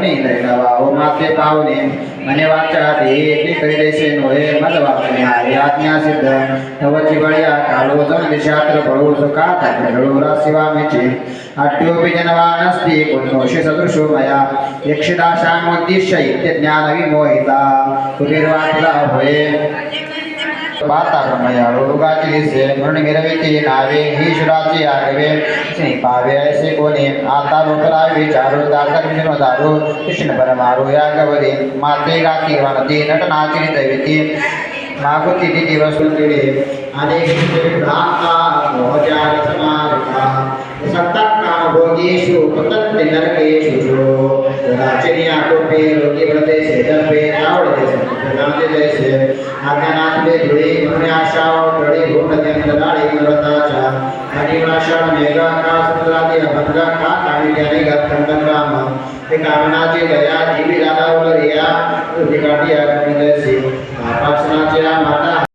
वणीलैन वाहोमाप्य पावने मने वाचा दे वाचादि कैदेशे नोहे मदवापन्यारे आज्ञा सिद्ध। तव चिवळ्या कालो जन दिशात्र बड़ो सुका जननिशात्र बळो सुखा तक्रळो राशिवामिचे अट्योऽपि जनवानस्ति कुन्नोषि सदृशो मया। यक्षिदाशामुद्दिश्य इत्यज्ञानविमोहिता। कुटिर्वाकुला भवे। ಪಾತಾಪಮಯ ರೋಗಾಚಿ ಮೃಣಮಿರವಿತಿ ನಾವೇ ಈಶುರಾಚಿ ಆಗವೆ ಸ್ನೇಹಾವೆ ऐसे कोने आता नोकराय विचारो दाकर विनोदारो कृष्ण परमारो या गवरे माते गाती वनते नटनाचिरी दैवती मागुती दिदी वसुदेवी अनेक भ्राता मोहजार समारिता सत्तक काम भोगीषु पतत नरकेषु राचनिया कोपे रोगी व्रते से दर्पे आवड़ते से प्रदाते जैसे आज्ञानाथ में धुरी अधिवाशा मेघा का सुतला के अभद्रा का अधिभाषण मेघाकाशरादि अभद्राखा कामिल्याने गर्भंडन राम ते कामना कामनाचे दया जीवी दादा उलरिया तुझे काठी आगमिले से आपासनाचे राम